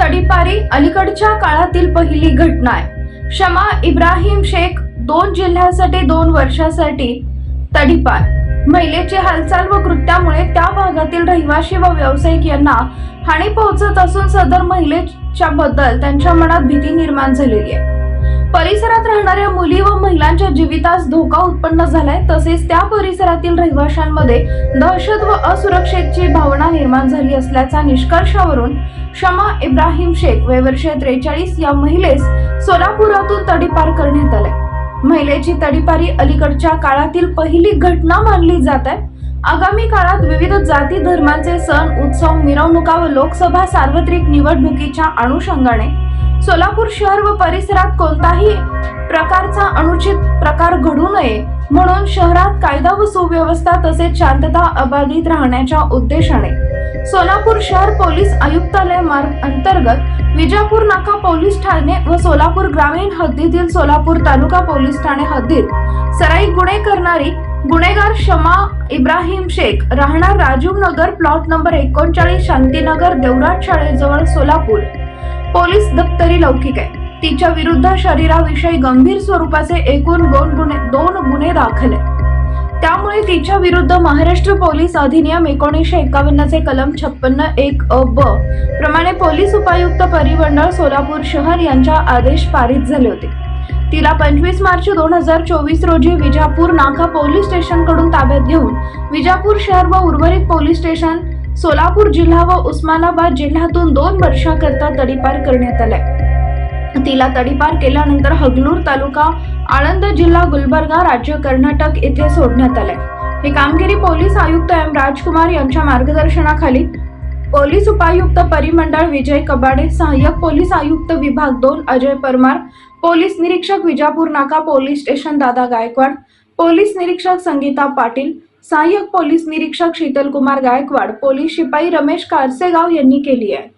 तडीपारी अलीकडच्या काळातील पहिली घटना आहे. शमा इब्राहिम शेख दोन जिल्ह्यासाठी दोन वर्षासाठी तडीपार. महिलेची हालचाल व कृत्यामुळे त्या भागातील रहिवासी व व्यावसायिक यांना हानी पोहोचत असून सदर महिलेच्या बद्दल त्यांच्या मनात भीती निर्माण झालेली आहे. परिसरात राहणाऱ्या मुली व महिलांच्या जीवितास धोका उत्पन्न झालाय. तसेच त्या परिसरातील रहिवाशांमध्ये दहशत व असुरक्षेची भावना निर्माण झाली असल्याचा निष्कर्षावरून शमा इब्राहिम शेख वयवर्ष त्रेचाळीस या महिलेस सोलापुरातून तडीपार करण्यात आलाय. महिलेची तडीपारी अलीकडच्या काळातील पहिली घटना मानली जात आहे. आगामी काळात विविध जाती धर्मांचे सण उत्सव मिरवणुका व लोकसभा सार्वत्रिक निवडणुकीच्या अनुषंगाने सोलापूर शहर व परिसरात कोणताही प्रकारचा अनुचित प्रकार घडू नये म्हणून शहरात कायदा व सुव्यवस्था तसेच शांतता अबाधित राहण्याच्या उद्देशाने सोलापूर शहर पोलीस आयुक्तालय मार्ग अंतर्गत विजापूर नाका पोलीस ठाणे व सोलापूर ग्रामीण हद्दीतील सोलापूर तालुका पोलीस ठाणे हद्दीत सराई गुन्हे करणारी गुन्हेगार शमा इब्राहिम शेख राहणार राजीव नगर प्लॉट नंबर एकोणचाळीस शांतीनगर देवराट शाळेजवळ सोलापूर. पोलीस दप्तरी लौकिक आहे. तिच्या विरुद्ध शरीराविषयी गंभीर स्वरूपाचे एकूण दोन गुन्हे दोन गुन्हे दाखल आहे त्यामुळे तिच्या विरुद्ध महाराष्ट्र पोलीस अधिनियम एकोणीसशे एकावन्नचे कलम छप्पन्न एक अ ब प्रमाणे पोलीस उपायुक्त परिमंडळ सोलापूर शहर यांच्या आदेश पारित झाले होते. तिला पंचवीस मार्च दोन हजार चोवीस रोजी विजापूर नाका पोलीस स्टेशनकडून ताब्यात घेऊन विजापूर शहर व उर्वरित पोलीस स्टेशन सोलापूर जिल्हा व उस्मानाबाद जिल्ह्यातून दोन वर्षाकरता तडीपार करण्यात आलाय तिला तडीपार केल्यानंतर हगलूर तालुका आळंद जिल्हा गुलबर्गा राज्य कर्नाटक येथे सोडण्यात आले. ही कामगिरी पोलीस आयुक्त एम राजकुमार यांच्या मार्गदर्शनाखाली पोलीस उपायुक्त परिमंडळ विजय कबाडे सहाय्यक पोलीस आयुक्त विभाग दोन अजय परमार पोलीस निरीक्षक विजापुर नाका पोलिस स्टेशन दादा गायकवाड, पोलीस निरीक्षक संगीता पाटिल सहायक पोलिस निरीक्षक शीतल कुमार गायकवाड, पोलिस शिपाई रमेश कारसेगाव यांनी केली आहे.